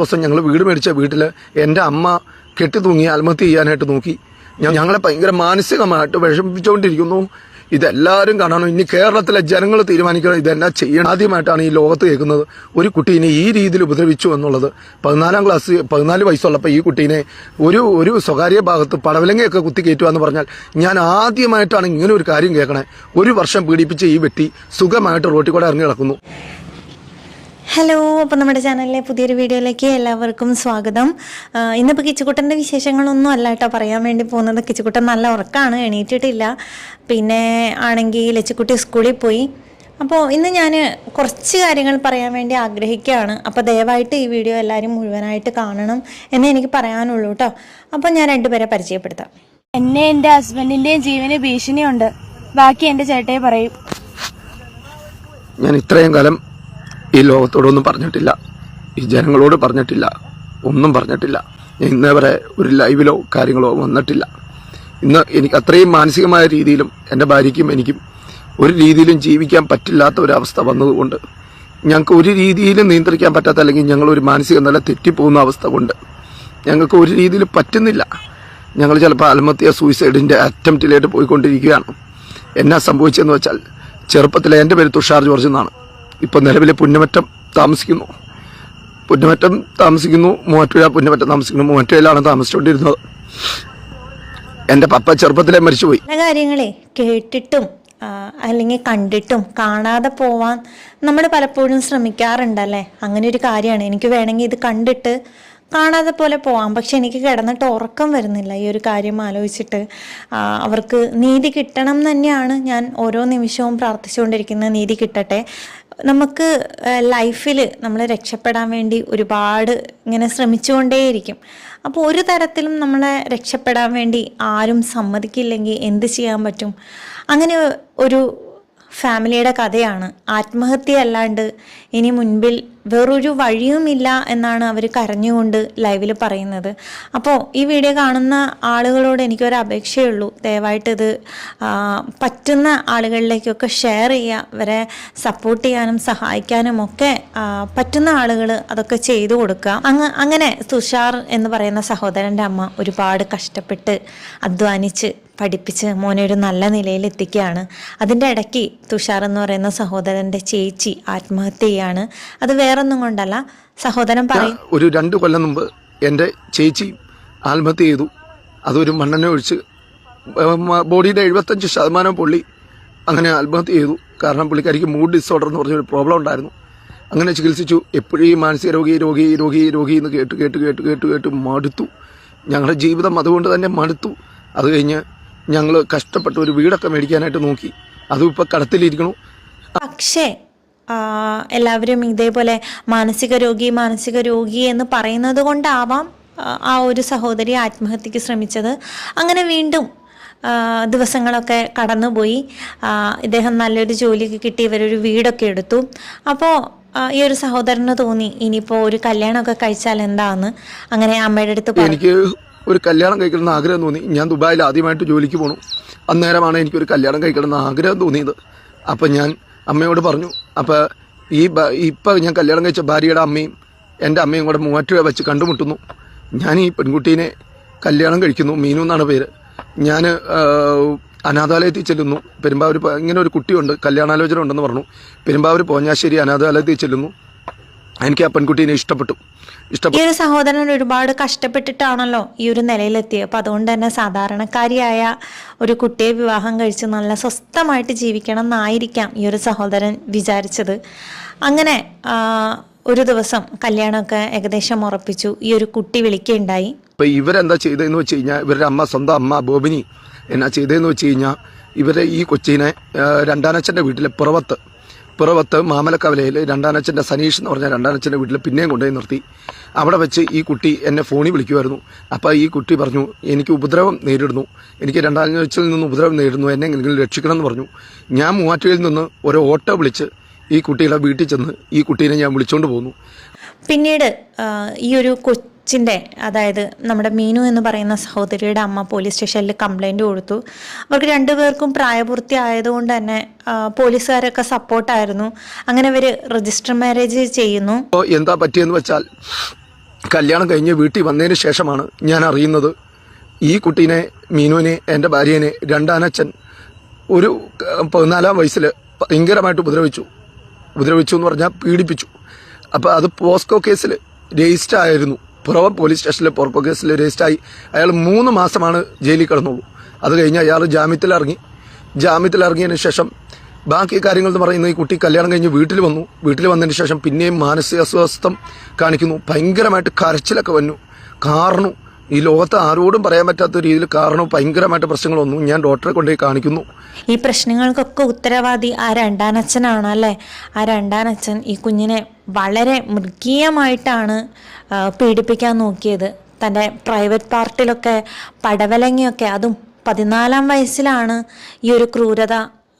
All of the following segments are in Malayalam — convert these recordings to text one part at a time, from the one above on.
ദിവസം ഞങ്ങൾ വീട് മേടിച്ച വീട്ടിൽ എന്റെ അമ്മ കെട്ടി തൂങ്ങി ആത്മഹത്യ ചെയ്യാനായിട്ട് നോക്കി. ഞങ്ങളെ ഭയങ്കര മാനസികമായിട്ട് വിഷമിപ്പിച്ചുകൊണ്ടിരിക്കുന്നു. ഇതെല്ലാവരും കാണണം. ഇനി കേരളത്തിലെ ജനങ്ങൾ തീരുമാനിക്കണം. ഇതെന്നാ ചെയ്യണം. ആദ്യമായിട്ടാണ് ഈ ലോകത്ത് കേൾക്കുന്നത്. ഒരു കുട്ടീനെ ഈ രീതിയിൽ ഉപദ്രവിച്ചു എന്നുള്ളത്. പതിനാലാം ക്ലാസ് പതിനാല് വയസ്സുള്ളപ്പോൾ ഈ കുട്ടീനെ ഒരു ഒരു സ്വകാര്യ ഭാഗത്ത് പടവലങ്ങയൊക്കെ കുത്തി കയറ്റുക എന്ന് പറഞ്ഞാൽ ഞാൻ ആദ്യമായിട്ടാണ് ഇങ്ങനെ ഒരു കാര്യം കേൾക്കണേ. ഒരു വർഷം പീഡിപ്പിച്ച ഈ വ്യക്തി സുഖമായിട്ട് റോട്ടിൽ കൂടെ ഇറങ്ങി നടക്കുന്നു. ഹലോ അപ്പം നമ്മുടെ ചാനലിലെ പുതിയൊരു വീഡിയോയിലേക്ക് എല്ലാവർക്കും സ്വാഗതം. ഇന്നിപ്പോൾ കിച്ചുകുട്ടന്റെ വിശേഷങ്ങളൊന്നും അല്ല കേട്ടോ പറയാൻ വേണ്ടി പോകുന്നത്. കിച്ചുകുട്ടൻ നല്ല ഉറക്കമാണ് എണീറ്റിട്ടില്ല. പിന്നെ ആണെങ്കിൽ ലച്ചിക്കുട്ടി സ്കൂളിൽ പോയി. അപ്പോൾ ഇന്ന് ഞാൻ കുറച്ച് കാര്യങ്ങൾ പറയാൻ വേണ്ടി ആഗ്രഹിക്കുകയാണ്. അപ്പോൾ ദയവായിട്ട് ഈ വീഡിയോ എല്ലാവരും മുഴുവനായിട്ട് കാണണം എന്നേ എനിക്ക് പറയാനുള്ളൂ കേട്ടോ. അപ്പോൾ ഞാൻ രണ്ടുപേരെ പരിചയപ്പെടുത്താം. എന്നെ എന്റെ ഹസ്ബൻഡിന്റെയും ജീവന് ഭീഷണിയുണ്ട്. ബാക്കി എന്റെ ചേട്ടയെ പറയും. ഞാൻ ഇത്രയും കാലം ഈ ലോകത്തോടൊന്നും പറഞ്ഞിട്ടില്ല. ഈ ജനങ്ങളോട് പറഞ്ഞിട്ടില്ല. ഒന്നും പറഞ്ഞിട്ടില്ല. ഇന്ന് വരെ ഒരു ലൈവിലോ കാര്യങ്ങളോ വന്നിട്ടില്ല. ഇന്ന് എനിക്ക് അത്രയും മാനസികമായ രീതിയിലും എന്റെ ഭാര്യയ്ക്കും എനിക്കും ഒരു രീതിയിലും ജീവിക്കാൻ പറ്റില്ലാത്ത ഒരവസ്ഥ വന്നതുകൊണ്ട് ഞങ്ങൾക്ക് ഒരു രീതിയിലും നിയന്ത്രിക്കാൻ പറ്റാത്ത അല്ലെങ്കിൽ ഞങ്ങൾ ഒരു മാനസിക നില തെറ്റിപ്പോകുന്ന അവസ്ഥ കൊണ്ട് ഞങ്ങൾക്ക് ഒരു രീതിയിൽ പറ്റുന്നില്ല. ഞങ്ങൾ ചിലപ്പോൾ ആത്മഹത്യ സൂയിസൈഡിന്റെ അറ്റംപ്റ്റിലേക്ക് പോയിക്കൊണ്ടിരിക്കുകയാണ്. എന്നാ സംഭവിച്ചതെന്ന് വെച്ചാൽ ചെറുപ്പത്തിലെ എന്റെ പേര് തുഷാർ ജോർജ് എന്നാണ്. ഇപ്പം നിലവിലെ പുന്നമറ്റം താമസിക്കുന്നു. പുന്നമറ്റം താമസിക്കുന്നു മൂവാറ്റുപുഴ പുന്നമറ്റം താമസിക്കുന്നു. മൂവാറ്റുപുഴയിലാണ് താമസിച്ചുകൊണ്ടിരുന്നത്. എന്റെ പപ്പ ചെറുപ്പത്തിലേ മരിച്ചുപോയി. കാര്യങ്ങളെ കേട്ടിട്ടും അല്ലെങ്കിൽ കണ്ടിട്ടും കാണാതെ പോവാൻ നമ്മൾ പലപ്പോഴും ശ്രമിക്കാറുണ്ടല്ലേ? അങ്ങനെ ഒരു കാര്യമാണ്. എനിക്ക് വേണമെങ്കിൽ ഇത് കണ്ടിട്ട് കാണാതെ പോലെ പോവാം. പക്ഷെ എനിക്ക് കിടന്നിട്ട് ഉറക്കം വരുന്നില്ല ഈ ഒരു കാര്യം ആലോചിച്ചിട്ട്. അവർക്ക് നീതി കിട്ടണം തന്നെയാണ് ഞാൻ ഓരോ നിമിഷവും പ്രാർത്ഥിച്ചുകൊണ്ടിരിക്കുന്നത് നീതി കിട്ടട്ടെ. നമുക്ക് ലൈഫിൽ നമ്മൾ രക്ഷപ്പെടാൻ വേണ്ടി ഒരുപാട് ഇങ്ങനെ ശ്രമിച്ചുകൊണ്ടേയിരിക്കും. അപ്പോൾ ഒരു തരത്തിലും നമ്മളെ രക്ഷപ്പെടാൻ വേണ്ടി ആരും സമ്മതിക്കില്ലെങ്കിൽ എന്ത് ചെയ്യാൻ പറ്റും? അങ്ങനെ ഒരു ഫാമിലിയുടെ കഥയാണ്. ആത്മഹത്യ അല്ലാണ്ട് ഇനി മുൻപിൽ വേറൊരു വഴിയുമില്ല എന്നാണ് അവർ കരഞ്ഞുകൊണ്ട് ലൈവിൽ പറയുന്നത്. അപ്പോൾ ഈ വീഡിയോ കാണുന്ന ആളുകളോട് എനിക്കൊരു അപേക്ഷയുള്ളൂ. ദയവായിട്ട് ഇത് പറ്റുന്ന ആളുകളിലേക്കൊക്കെ ഷെയർ ചെയ്യുക. അവരെ സപ്പോർട്ട് ചെയ്യാനും സഹായിക്കാനും ഒക്കെ പറ്റുന്ന ആളുകൾ അതൊക്കെ ചെയ്തു കൊടുക്കുക. അങ്ങ് അങ്ങനെ തുഷാർ എന്ന് പറയുന്ന സഹോദരന്റെ അമ്മ ഒരുപാട് കഷ്ടപ്പെട്ട് അധ്വാനിച്ച് പഠിപ്പിച്ച് മോനെ ഒരു നല്ല നിലയിൽ എത്തിക്കുകയാണ്. അതിന്റെ ഇടയ്ക്ക് തുഷാർ എന്ന് പറയുന്ന സഹോദരന്റെ ചേച്ചി ആത്മഹത്യയാണ് അത് വേറൊന്നും കൊണ്ടല്ല. സഹോദരൻ പറയും. ഒരു രണ്ട് കൊല്ലം മുമ്പ് എന്റെ ചേച്ചി ആത്മഹത്യ ചെയ്തു. അതൊരു മണ്ണെണ്ണ ഒഴിച്ച് ബോഡിയുടെ എഴുപത്തഞ്ച് ശതമാനം പുള്ളി അങ്ങനെ ആത്മഹത്യ ചെയ്തു. കാരണം പുള്ളിക്കാരിക്ക് മൂഡ് ഡിസോർഡർ എന്ന് പറഞ്ഞൊരു പ്രോബ്ലം ഉണ്ടായിരുന്നു. അങ്ങനെ ചികിത്സിച്ചു. എപ്പോഴും ഈ മാനസിക രോഗി രോഗി രോഗി രോഗി എന്ന് കേട്ട് കേട്ട് കേട്ട് കേട്ട് കേട്ട് മടുത്തു. ഞങ്ങളുടെ ജീവിതം അതുകൊണ്ട് തന്നെ മടുത്തു. അത് കഴിഞ്ഞ് ഞങ്ങൾ കഷ്ടപ്പെട്ട് ഒരു വീടൊക്കെ മേടിക്കാനായിട്ട് നോക്കി. അതും ഇപ്പോൾ കടത്തിലിരിക്കണു പക്ഷേ എല്ലാവരും ഇതേപോലെ മാനസിക രോഗി മാനസിക രോഗി എന്ന് പറയുന്നത് കൊണ്ടാവാം ആ, ഒരു സഹോദരി ആത്മഹത്യക്ക് ശ്രമിച്ചത്. അങ്ങനെ വീണ്ടും ദിവസങ്ങളൊക്കെ കടന്നുപോയി. ഇദ്ദേഹം നല്ലൊരു ജോലിയൊക്കെ കിട്ടി ഇവരൊരു വീടൊക്കെ എടുത്തു. അപ്പോൾ ഈ ഒരു സഹോദരന് തോന്നി ഇനിയിപ്പോൾ ഒരു കല്യാണമൊക്കെ കഴിച്ചാൽ എന്താന്ന്. അങ്ങനെ അമ്മയുടെ അടുത്ത് എനിക്ക് ഒരു കല്യാണം കഴിക്കണമെന്ന് ആഗ്രഹം തോന്നി. ഞാൻ ദുബായിൽ ആദ്യമായിട്ട് ജോലിക്ക് പോകണം അന്നേരമാണ് എനിക്കൊരു കല്യാണം കഴിക്കണമെന്ന് ആഗ്രഹം തോന്നിയത്. അപ്പം ഞാൻ അമ്മയോട് പറഞ്ഞു അപ്പോൾ ഈ ഇപ്പം ഞാൻ കല്യാണം കഴിച്ച ഭാര്യയുടെ അമ്മയും എന്റെ അമ്മയും കൂടെ മൂവാറ്റുപുഴ വെച്ച് കണ്ടുമുട്ടുന്നു. ഞാൻ ഈ പെൺകുട്ടീനെ കല്യാണം കഴിക്കുന്നു മീനു എന്നാണ് പേര്. ഞാൻ അനാഥാലയത്തിൽ ചെല്ലുന്നു. പെരുമ്പാവൂർ ഇങ്ങനെ ഒരു കുട്ടിയുണ്ട് കല്യാണാലോചന ഉണ്ടെന്ന് പറഞ്ഞു. പെരുമ്പാവൂർ പോഞ്ഞാശ്ശേരി അനാഥാലയത്തിൽ ചെല്ലുന്നു. എനിക്ക് ആ പെൺകുട്ടീനെ ഇഷ്ടപ്പെട്ടു. ഇഷ്ടപ്പെട്ടു. ഈ ഒരു സഹോദരൻ ഒരുപാട് കഷ്ടപ്പെട്ടിട്ടാണല്ലോ ഈ ഒരു നിലയിലെത്തിയത്. അപ്പം അതുകൊണ്ട് തന്നെ സാധാരണക്കാരിയായ ഒരു കുട്ടിയെ വിവാഹം കഴിച്ച് നല്ല സ്വസ്ഥമായിട്ട് ജീവിക്കണം എന്നായിരിക്കാം ഈ ഒരു സഹോദരൻ വിചാരിച്ചത്. അങ്ങനെ ഒരു ദിവസം കല്യാണമൊക്കെ ഏകദേശം ഉറപ്പിച്ചു. ഈ ഒരു കുട്ടി വിളിക്കുകയുണ്ടായി. ഇപ്പൊ ഇവരെന്താ ചെയ്തതെന്ന് വെച്ച് കഴിഞ്ഞാൽ ഇവരുടെ അമ്മ സ്വന്തം അമ്മ ബോബിനി എന്നാ ചെയ്തതെന്ന് വെച്ച് കഴിഞ്ഞാൽ ഇവരെ ഈ കൊച്ചിനെ രണ്ടാനച്ഛന്റെ രണ്ടാനച്ഛന്റെ വീട്ടിലെ പുറവത്ത് പുറവത്ത് മാമലക്കവലയിൽ രണ്ടാനച്ഛന്റെ സനീഷ് എന്ന് പറഞ്ഞ രണ്ടാനച്ഛന്റെ വീട്ടിൽ പിന്നെയും കൊണ്ടുപോയി നിർത്തി. അവിടെ വെച്ച് ഈ കുട്ടി എന്നെ ഫോണിൽ വിളിക്കുമായിരുന്നു അപ്പോൾ ഈ കുട്ടി പറഞ്ഞു എനിക്ക് ഉപദ്രവം നേരിടുന്നു. എനിക്ക് രണ്ടാനച്ഛനിൽ നിന്ന് ഉപദ്രവം നേരിടുന്നു. എന്നെ എങ്കിലും രക്ഷിക്കണം എന്ന് പറഞ്ഞു. ഞാൻ മൂവാറ്റുകയിൽ നിന്ന് ഒരു ഓട്ടോ വിളിച്ച് ഈ കുട്ടിയുടെ വീട്ടിൽ ചെന്ന് ഈ കുട്ടീനെ ഞാൻ വിളിച്ചുകൊണ്ട് പോന്നു. പിന്നീട് ഈ ഒരു കൊച്ചിന്റെ അതായത് നമ്മുടെ മീനു എന്ന് പറയുന്ന സഹോദരിയുടെ അമ്മ പോലീസ് സ്റ്റേഷനിൽ കംപ്ലൈന്റ് കൊടുത്തു. അവർക്ക് രണ്ടുപേർക്കും പ്രായപൂർത്തി ആയതുകൊണ്ട് തന്നെ പോലീസുകാരൊക്കെ സപ്പോർട്ടായിരുന്നു. അങ്ങനെ അവർ രജിസ്റ്റർ മാരേജ് ചെയ്യുന്നു. എന്താ പറ്റിയെന്ന് വെച്ചാൽ കല്യാണം കഴിഞ്ഞ് വീട്ടിൽ വന്നതിന് ശേഷമാണ് ഞാൻ അറിയുന്നത്. ഈ കുട്ടീനെ മീനുവിനെ എന്റെ ഭാര്യേനെ രണ്ടാനച്ഛൻ ഒരു പതിനാലാം വയസ്സിൽ ഭയങ്കരമായിട്ട് ഉപദ്രവിച്ചു. ഉപദ്രവിച്ചു എന്ന് പറഞ്ഞാൽ പീഡിപ്പിച്ചു. അപ്പോൾ അത് പോസ്കോ കേസിൽ രജിസ്റ്റർ ആയിരുന്നു. പുറവം പോലീസ് സ്റ്റേഷനിൽ പോർക്കോ കേസിൽ രജിസ്റ്ററായി. അയാൾ മൂന്ന് മാസമാണ് ജയിലിൽ കിടന്നുള്ളൂ അത് കഴിഞ്ഞ് അയാൾ ജാമ്യത്തിലിറങ്ങി. ജാമ്യത്തിലിറങ്ങിയതിന് ശേഷം ബാക്കി കാര്യങ്ങൾ എന്ന് പറയുന്നത് ഈ കുട്ടി കല്യാണം കഴിഞ്ഞ് വീട്ടിൽ വന്നു. വീട്ടിൽ വന്നതിന് ശേഷം പിന്നെയും മാനസിക അസ്വസ്ഥം കാണിക്കുന്നു. ഭയങ്കരമായിട്ട് കരച്ചിലൊക്കെ വന്നു. കാരണു ഈ ലോകത്ത് ആരോടും പറയാൻ പറ്റാത്ത രീതിയിൽ കാരണം ഭയങ്കരമായിട്ട് പ്രശ്നങ്ങളൊന്നും ഞാൻ ഡോക്ടറെ കൊണ്ടുപോയി കാണിക്കുന്നു. ഈ പ്രശ്നങ്ങൾക്കൊക്കെ ഉത്തരവാദി ആ രണ്ടാനച്ഛനാണ് അല്ലേ? ആ രണ്ടാനച്ഛൻ ഈ കുഞ്ഞിനെ വളരെ മൃഗീയമായിട്ടാണ് പീഡിപ്പിക്കാൻ നോക്കിയത്. തന്റെ പ്രൈവറ്റ് പാർട്ടിലൊക്കെ പടവലങ്ങിയൊക്കെ അതും പതിനാലാം വയസ്സിലാണ് ഈ ഒരു ക്രൂരത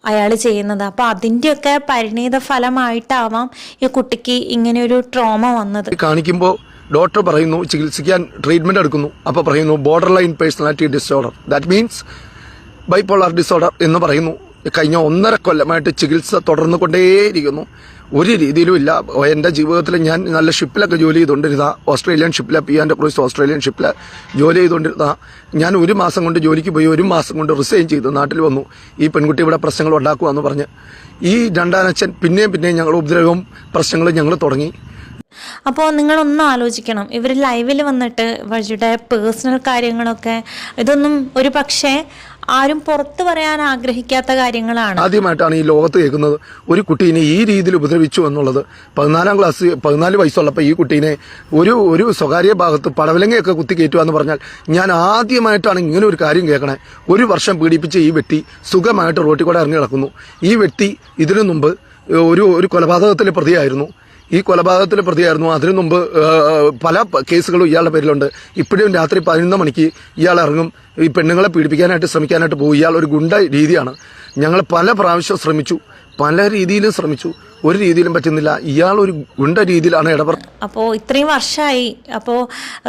അയാൾ ചെയ്യുന്നത്. അപ്പോൾ അതിന്റെയൊക്കെ പരിണിത ഫലമായിട്ടാവാം ഈ കുട്ടിക്ക് ഇങ്ങനെ ഒരു ട്രോമ വന്നത്. കാണിക്കുമ്പോൾ ഡോക്ടർ പറയുന്നു ചികിത്സിക്കാൻ ട്രീറ്റ്മെന്റ് എടുക്കുന്നു. അപ്പോൾ പറയുന്നു border line personality disorder that means bipolar disorder എന്ന് പറയുന്നു. കഴിഞ്ഞ ഒന്നര കൊല്ലമായിട്ട് ചികിത്സ തുടർന്നു കൊണ്ടേയിരിക്കുന്നു. ഒരു രീതിയിലും ഇല്ല. എന്റെ ജീവിതത്തിൽ ഞാൻ നല്ല ഷിപ്പിലൊക്കെ ജോലി ചെയ്തുകൊണ്ടിരുന്ന ഓസ്ട്രേലിയൻ ഷിപ്പിലെ പി ആൻഡ് ക്രൂസ് ഓസ്ട്രേലിയൻ ഷിപ്പിൽ ജോലി ചെയ്തുകൊണ്ടിരുന്ന ഞാൻ ഒരു മാസം കൊണ്ട് ജോലിക്ക് പോയി ഒരു മാസം കൊണ്ട് റിസൈൻ ചെയ്തു നാട്ടിൽ വന്നു. ഈ പെൺകുട്ടി ഇവിടെ പ്രശ്നങ്ങൾ ഉണ്ടാക്കുക എന്ന് പറഞ്ഞ്. ഈ രണ്ടാനച്ഛൻ പിന്നെയും പിന്നെയും ഞങ്ങൾ ഉപദ്രവവും പ്രശ്നങ്ങളും ഞങ്ങൾ തുടങ്ങി. അപ്പോൾ നിങ്ങളൊന്നും ആലോചിക്കണം. ഇവർ ലൈവിൽ വന്നിട്ട് ഇവരുടെ പേഴ്സണൽ കാര്യങ്ങളൊക്കെ ഇതൊന്നും ഒരു പക്ഷേ ആരും പുറത്തു പറയാൻ ആഗ്രഹിക്കാത്ത കാര്യങ്ങളാണ്. ആദ്യമായിട്ടാണ് ഈ ലോകത്ത് കേൾക്കുന്നത്. ഒരു കുട്ടീനെ ഈ രീതിയിൽ ഉപദ്രവിച്ചു എന്നുള്ളത് പതിനാലാം ക്ലാസ് പതിനാല് വയസ്സുള്ളപ്പോൾ ഈ കുട്ടീനെ ഒരു ഒരു സ്വകാര്യ ഭാഗത്ത് പടവലങ്ങയൊക്കെ കുത്തി കയറ്റുക എന്ന് പറഞ്ഞാൽ ഞാൻ ആദ്യമായിട്ടാണ് ഇങ്ങനെ ഒരു കാര്യം കേൾക്കണേ. ഒരു വർഷം പീഡിപ്പിച്ച ഈ വ്യക്തി സുഖമായിട്ട് റോട്ടിൽ കൂടെ ഇറങ്ങി കിടക്കുന്നു ഈ വ്യക്തി ഇതിനു മുമ്പ് ഒരു ഒരു കൊലപാതകത്തിലെ പ്രതിയായിരുന്നു. ഈ കൊലപാതകത്തിലെ പ്രതിയായിരുന്നു. അതിനു മുമ്പ് പല കേസുകളും ഇയാളുടെ പേരിലുണ്ട്. ഇപ്പോഴും രാത്രി പതിനൊന്ന് മണിക്ക് ഇയാൾ ഇറങ്ങും. ഈ പെണ്ണുങ്ങളെ പീഡിപ്പിക്കാനായിട്ട് ശ്രമിക്കാനായിട്ട് പോകും. ഇയാൾ ഒരു ഗുണ്ട രീതിയാണ്. ഞങ്ങൾ പല പ്രാവശ്യം ശ്രമിച്ചു. പല രീതിയിലും ശ്രമിച്ചു. ഒരു രീതിയിലും പറ്റുന്നില്ല. ഇയാൾ ഒരു ഗുണ്ട രീതിയിലാണ് ഇടപെട അപ്പോൾ ഇത്രയും വർഷമായി അപ്പോൾ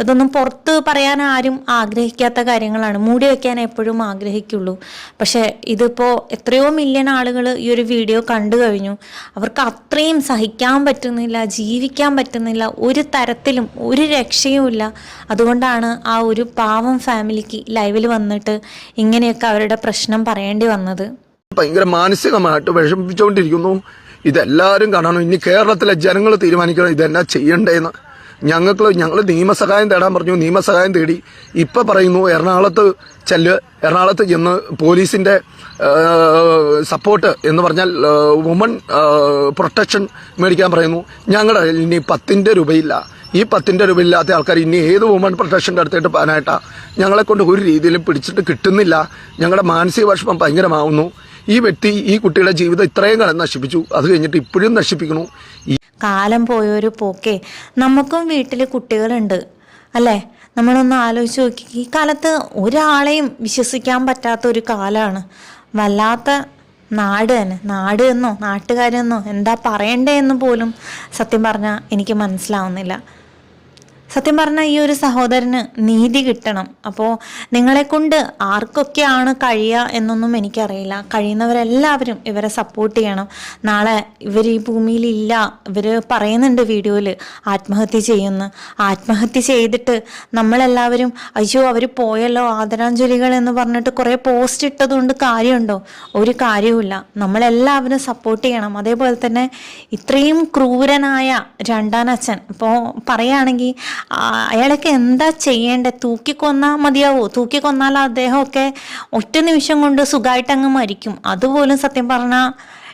ഇതൊന്നും പുറത്ത് പറയാൻ ആരും ആഗ്രഹിക്കാത്ത കാര്യങ്ങളാണ്. മൂടി വയ്ക്കാൻ എപ്പോഴും ആഗ്രഹിക്കുള്ളൂ. പക്ഷേ ഇതിപ്പോൾ എത്രയോ മില്യൺ ആളുകൾ ഈ ഒരു വീഡിയോ കണ്ടു കഴിഞ്ഞു. അവർക്ക് അത്രയും സഹിക്കാൻ പറ്റുന്നില്ല ജീവിക്കാൻ പറ്റുന്നില്ല. ഒരു തരത്തിലും ഒരു രക്ഷയുമില്ല അതുകൊണ്ടാണ് ആ ഒരു പാവം ഫാമിലിക്ക് ലൈവിൽ വന്നിട്ട് ഇങ്ങനെയൊക്കെ അവരുടെ പ്രശ്നം പറയേണ്ടി വന്നത്. ഭയങ്കര മാനസികമായിട്ട് വിഷമിപ്പിച്ചുകൊണ്ടിരിക്കുന്നു. ഇതെല്ലാവരും കാണണം. ഇനി കേരളത്തിലെ ജനങ്ങൾ തീരുമാനിക്കണം. ഇതെന്നാ ചെയ്യണ്ടേന്ന്. ഞങ്ങൾക്ക് ഞങ്ങൾ നിയമസഹായം തേടാൻ പറഞ്ഞു. നിയമസഹായം തേടി ഇപ്പം പറയുന്നു എറണാകുളത്ത് ചെല്ല് എറണാകുളത്ത് ചെന്ന് പോലീസിന്റെ സപ്പോർട്ട് എന്ന് പറഞ്ഞാൽ വുമൺ പ്രൊട്ടക്ഷൻ മേടിക്കാൻ പറയുന്നു. ഞങ്ങളുടെ ഇനി പത്തിന്റെ രൂപയില്ല. ഈ പത്തിന്റെ രൂപയില്ലാത്ത ആൾക്കാർ ഇനി ഏത് വുമൺ പ്രൊട്ടക്ഷന്റെ അടുത്തിട്ട് പോകാനായിട്ടാണ് ഞങ്ങളെക്കൊണ്ട് ഒരു രീതിയിലും പിടിച്ചിട്ട് കിട്ടുന്നില്ല. ഞങ്ങളുടെ മാനസിക വിഷമം ഭയങ്കരമാവുന്നു. ഈ വ്യക്തി ഈ കുട്ടിയുടെ ജീവിതം ഇത്രയും കാലം നശിപ്പിച്ചു. അത് കഴിഞ്ഞിട്ട് ഇപ്പോഴും നശിപ്പിക്കണു കാലം പോയൊരു പോക്കേ. നമുക്കും വീട്ടിൽ കുട്ടികളുണ്ട്. അല്ലേ? നമ്മളൊന്ന് ആലോചിച്ച് നോക്കി. ഈ കാലത്ത് ഒരാളെയും വിശ്വസിക്കാൻ പറ്റാത്ത ഒരു കാലമാണ് വല്ലാത്ത നാട് തന്നെ. നാട് എന്നോ നാട്ടുകാരെന്നോ എന്താ പറയണ്ടേ എന്ന് പോലും സത്യം പറഞ്ഞാൽ എനിക്ക് മനസ്സിലാവുന്നില്ല. സത്യം പറഞ്ഞാൽ ഈ ഒരു സഹോദരന് നീതി കിട്ടണം. അപ്പോൾ നിങ്ങളെ കൊണ്ട് ആർക്കൊക്കെയാണ് കഴിയുക എന്നൊന്നും എനിക്കറിയില്ല. കഴിയുന്നവരെല്ലാവരും ഇവരെ സപ്പോർട്ട് ചെയ്യണം. നാളെ ഇവർ ഈ ഭൂമിയിലില്ല. ഇവർ പറയുന്നുണ്ട് വീഡിയോയിൽ ആത്മഹത്യ ചെയ്യുന്നു. ആത്മഹത്യ ചെയ്തിട്ട് നമ്മളെല്ലാവരും അയ്യോ അവർ പോയല്ലോ ആദരാഞ്ജലികൾ എന്ന് പറഞ്ഞിട്ട് കുറേ പോസ്റ്റ് ഇട്ടതുകൊണ്ട് കാര്യമുണ്ടോ? ഒരു കാര്യവുമില്ല. നമ്മളെല്ലാവരും സപ്പോർട്ട് ചെയ്യണം. അതേപോലെ തന്നെ ഇത്രയും ക്രൂരനായ രണ്ടാനച്ഛൻ. ഇപ്പോൾ പറയുകയാണെങ്കിൽ അയാളൊക്കെ എന്താ ചെയ്യേണ്ടത് തൂക്കിക്കൊന്നാൽ മതിയാവോ? തൂക്കിക്കൊന്നാൽ അദ്ദേഹമൊക്കെ ഒറ്റ നിമിഷം കൊണ്ട് സുഖമായിട്ട് അങ്ങ് മരിക്കും. അതുപോലും സത്യം പറഞ്ഞാൽ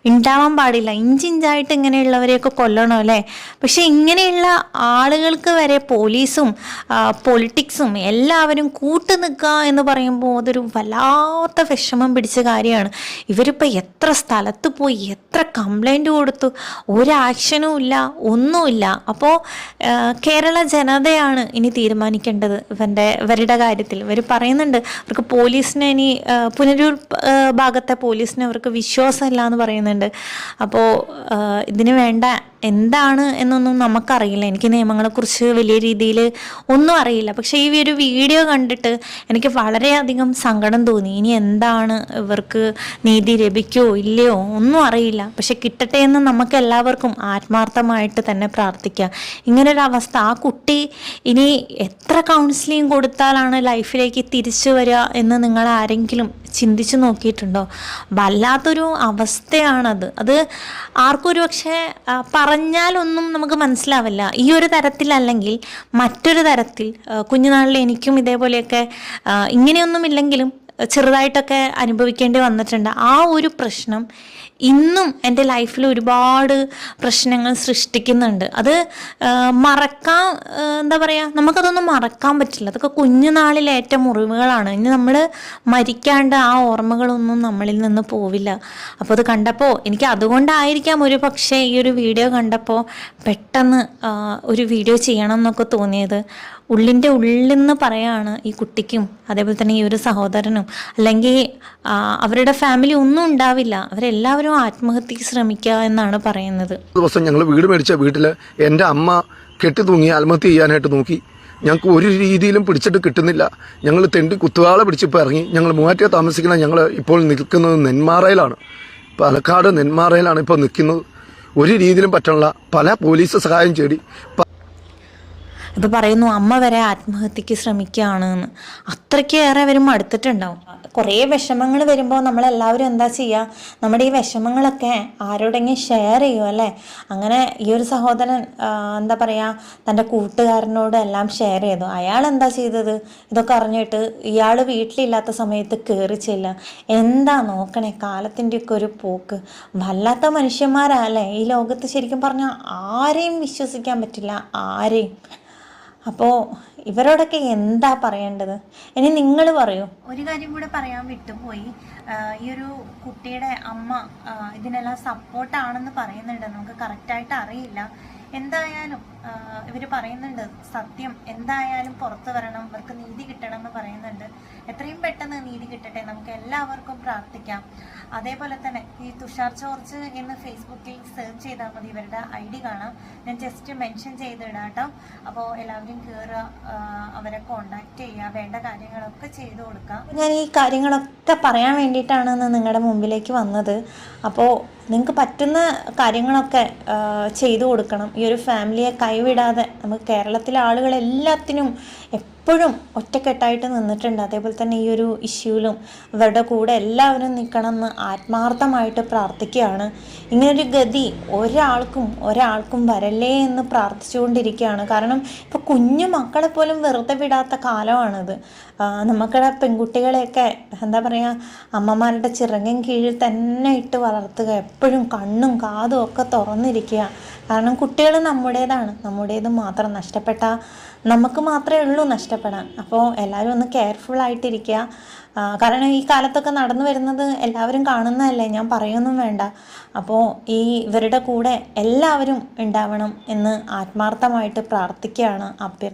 ഉണ്ടാവാൻ പാടില്ല. ഇഞ്ചിഞ്ചായിട്ട് ഇങ്ങനെയുള്ളവരെയൊക്കെ കൊല്ലണോ അല്ലേ? പക്ഷെ ഇങ്ങനെയുള്ള ആളുകൾക്ക് വരെ പോലീസും പൊളിറ്റിക്സും എല്ലാവരും കൂട്ടു നിൽക്കുക എന്ന് പറയുമ്പോൾ അതൊരു വല്ലാത്ത വിഷമം പിടിച്ച കാര്യമാണ്. ഇവരിപ്പോൾ എത്ര സ്ഥലത്ത് പോയി എത്ര കംപ്ലൈന്റ് കൊടുത്തു? ഒരു ആക്ഷനും ഇല്ല ഒന്നുമില്ല അപ്പോൾ കേരള ജനതയാണ് ഇനി തീരുമാനിക്കേണ്ടത് ഇവന്റെ ഇവരുടെ കാര്യത്തിൽ. ഇവർ പറയുന്നുണ്ട് അവർക്ക് പോലീസിനെ ഇനി പുനരൂർ ഭാഗത്തെ പോലീസിനെ അവർക്ക് വിശ്വാസമില്ല എന്ന് പറയുന്നുണ്ട്. അപ്പോൾ ഇതിന് വേണ്ട എന്താണ് എന്നൊന്നും നമുക്കറിയില്ല. എനിക്ക് നിയമങ്ങളെക്കുറിച്ച് വലിയ രീതിയിൽ ഒന്നും അറിയില്ല. പക്ഷേ ഈ ഒരു വീഡിയോ കണ്ടിട്ട് എനിക്ക് വളരെയധികം സങ്കടം തോന്നി. ഇനി എന്താണ് ഇവർക്ക് നീതി ലഭിക്കുമോ ഇല്ലയോ ഒന്നും അറിയില്ല. പക്ഷെ കിട്ടട്ടെ എന്ന് നമുക്ക് എല്ലാവർക്കും ആത്മാർത്ഥമായിട്ട് തന്നെ പ്രാർത്ഥിക്കാം. ഇങ്ങനൊരു അവസ്ഥ ആ കുട്ടി ഇനി എത്ര കൗൺസിലിംഗ് കൊടുത്താലാണ് ലൈഫിലേക്ക് തിരിച്ചു വരിക എന്ന് നിങ്ങൾ ആരെങ്കിലും ചിന്തിച്ചു നോക്കിയിട്ടുണ്ടോ? വല്ലാത്തൊരു അവസ്ഥയാണത്. അത് ആർക്കൊരു പക്ഷേ പറഞ്ഞാലൊന്നും നമുക്ക് മനസ്സിലാവില്ല. ഈ ഒരു തരത്തിലല്ലെങ്കിൽ മറ്റൊരു തരത്തിൽ കുഞ്ഞുനാളിൽ എനിക്കും ഇതേപോലെയൊക്കെ ഇങ്ങനെയൊന്നും ഇങ്ങനെയൊന്നുമില്ലെങ്കിലും ചെറുതായിട്ടൊക്കെ അനുഭവിക്കേണ്ടി വന്നിട്ടുണ്ട്. ആ ഒരു പ്രശ്നം ഇന്നും എന്റെ ലൈഫിൽ ഒരുപാട് പ്രശ്നങ്ങൾ സൃഷ്ടിക്കുന്നുണ്ട്. അത് മറക്കാൻ എന്താ പറയുക നമുക്കതൊന്നും മറക്കാൻ പറ്റില്ല. അതൊക്കെ കുഞ്ഞുനാളിലേറ്റ മുറിവുകളാണ്. ഇനി നമ്മൾ മരിക്കാണ്ട് ആ ഓർമ്മകളൊന്നും നമ്മളിൽ നിന്ന് പോവില്ല. അപ്പോൾ അത് കണ്ടപ്പോൾ എനിക്ക് അതുകൊണ്ടായിരിക്കാം ഒരു പക്ഷേ ഈ ഒരു വീഡിയോ കണ്ടപ്പോൾ പെട്ടെന്ന് ഒരു വീഡിയോ ചെയ്യണം എന്നൊക്കെ തോന്നിയത്. ഉള്ളിന്റെ ഉള്ളിൽ നിന്ന് പറയാണ് ഈ കുട്ടിക്കും അതേപോലെ തന്നെ ഈ ഒരു സഹോദരനും. അല്ലെങ്കിൽ അവരുടെ ഫാമിലി ഒന്നും ഉണ്ടാവില്ല. അവരെല്ലാവരും ആത്മഹത്യക്ക് ശ്രമിക്കുക എന്നാണ് പറയുന്നത്. ദിവസം ഞങ്ങൾ വീട് മേടിച്ച വീട്ടിൽ എന്റെ അമ്മ കെട്ടി തൂങ്ങി ആത്മഹത്യ ചെയ്യാനായിട്ട് നോക്കി. ഞങ്ങൾക്ക് ഒരു രീതിയിലും പിടിച്ചിട്ട് കിട്ടുന്നില്ല. ഞങ്ങൾ തെണ്ടി കുത്തുകാളെ പിടിച്ചിപ്പോൾ ഇറങ്ങി. ഞങ്ങൾ മൂവാറ്റിയ താമസിക്കുന്ന ഞങ്ങൾ ഇപ്പോൾ നിൽക്കുന്നത് നെന്മാറയിലാണ്. പാലക്കാട് നെന്മാറയിലാണ് ഇപ്പോൾ നിൽക്കുന്നത്. ഒരു രീതിയിലും പറ്റണില്ല പല പോലീസ് സഹായം തേടി പ- ഇപ്പൊ പറയുന്നു അമ്മ വരെ ആത്മഹത്യക്ക് ശ്രമിക്കുകയാണ് എന്ന് അത്രയ്ക്കേറെ അവർ മടുത്തിട്ടുണ്ടാവും. കുറേ വിഷമങ്ങൾ വരുമ്പോൾ നമ്മളെല്ലാവരും എന്താ ചെയ്യുക നമ്മുടെ ഈ വിഷമങ്ങളൊക്കെ ആരോടെങ്കിലും ഷെയർ ചെയ്യും അല്ലേ? അങ്ങനെ ഈ ഒരു സഹോദരൻ എന്താ പറയുക തന്റെ കൂട്ടുകാരനോട് എല്ലാം ഷെയർ ചെയ്തു. അയാൾ എന്താ ചെയ്തത്? ഇതൊക്കെ അറിഞ്ഞിട്ട് ഇയാൾ വീട്ടിലില്ലാത്ത സമയത്ത് കയറി ചെല്ലുക. എന്താ നോക്കണേ? കാലത്തിന്റെയൊക്കെ ഒരു പോക്ക്. വല്ലാത്ത മനുഷ്യന്മാരല്ലേ ഈ ലോകത്ത് ശരിക്കും പറഞ്ഞാൽ ആരെയും വിശ്വസിക്കാൻ പറ്റില്ല. ആരെയും. അപ്പോൾ ഇവരോടൊക്കെ എന്താ പറയേണ്ടത്? ഇനി നിങ്ങൾ പറയൂ. ഒരു കാര്യം കൂടെ പറയാൻ വിട്ടുപോയി. ഈ ഒരു കുട്ടിയുടെ അമ്മ ഇതിനെല്ലാം സപ്പോർട്ടാണെന്ന് പറയുന്നുണ്ട്. നമുക്ക് കറക്റ്റായിട്ട് അറിയില്ല. എന്തായാലും ഇവർ പറയുന്നുണ്ട് സത്യം എന്തായാലും പുറത്തു വരണം ഇവർക്ക് നീതി കിട്ടണം എന്ന് പറയുന്നുണ്ട്. എത്രയും പെട്ടെന്ന് നീതി കിട്ടട്ടെ നമുക്ക് എല്ലാവർക്കും പ്രാർത്ഥിക്കാം. അതേപോലെ തന്നെ ഈ തുഷാർ ജോർജ് എന്ന് ഫേസ്ബുക്കിൽ സെർച്ച് ചെയ്താൽ മതി ഇവരുടെ ഐ ഡി കാണാം. ഞാൻ ജസ്റ്റ് മെൻഷൻ ചെയ്തിടാം കേട്ടോ. അപ്പോൾ എല്ലാവരും കയറുക അവരെ കോണ്ടാക്ട് ചെയ്യുക വേണ്ട കാര്യങ്ങളൊക്കെ ചെയ്തു കൊടുക്കാം. ഞാൻ ഈ കാര്യങ്ങളൊക്കെ പറയാൻ വേണ്ടിയിട്ടാണ് നിങ്ങളുടെ മുമ്പിലേക്ക് വന്നത്. അപ്പോൾ നിങ്ങൾക്ക് പറ്റുന്ന കാര്യങ്ങളൊക്കെ ചെയ്തു കൊടുക്കണം. ഈ ഒരു ഫാമിലിയെ കൈവിടാതെ നമുക്ക് കേരളത്തിലെ ആളുകൾ എല്ലാത്തിനും എപ്പോഴും ഒറ്റക്കെട്ടായിട്ട് നിന്നിട്ടുണ്ട്. അതേപോലെ തന്നെ ഈ ഒരു ഇഷ്യൂലും ഇവരുടെ കൂടെ എല്ലാവരും നിൽക്കണമെന്ന് ആത്മാർത്ഥമായിട്ട് പ്രാർത്ഥിക്കുകയാണ്. ഇങ്ങനൊരു ഗതി ഒരാൾക്കും ഒരാൾക്കും വരല്ലേ എന്ന് പ്രാർത്ഥിച്ചുകൊണ്ടിരിക്കുകയാണ്. കാരണം ഇപ്പോൾ കുഞ്ഞു മക്കളെ പോലും വെറുതെ വിടാത്ത കാലമാണിത്. നമുക്കിടെ പെൺകുട്ടികളെയൊക്കെ എന്താ പറയുക അമ്മമാരുടെ ചിറകിൻ കീഴിൽ തന്നെ ഇട്ട് വളർത്തുക. എപ്പോഴും കണ്ണും കാതും ഒക്കെ തുറന്നിരിക്കുക. കാരണം കുട്ടികൾ നമ്മുടേതാണ്. നമ്മുടേത് മാത്രം നഷ്ടപ്പെട്ട നമുക്ക് മാത്രമേ ഉള്ളൂ നഷ്ടപ്പെടാൻ. അപ്പോൾ എല്ലാവരും ഒന്ന് കെയർഫുൾ ആയിട്ടിരിക്കുക. കാരണം ഈ കാലത്തൊക്കെ നടന്നു വരുന്നത് എല്ലാവരും കാണുന്നതല്ലേ? ഞാൻ പറയൊന്നും വേണ്ട. അപ്പോൾ ഈ ഇവരുടെ കൂടെ എല്ലാവരും ഉണ്ടാവണം എന്ന് ആത്മാർത്ഥമായിട്ട് പ്രാർത്ഥിക്കുകയാണ് അഭ്യർത്ഥന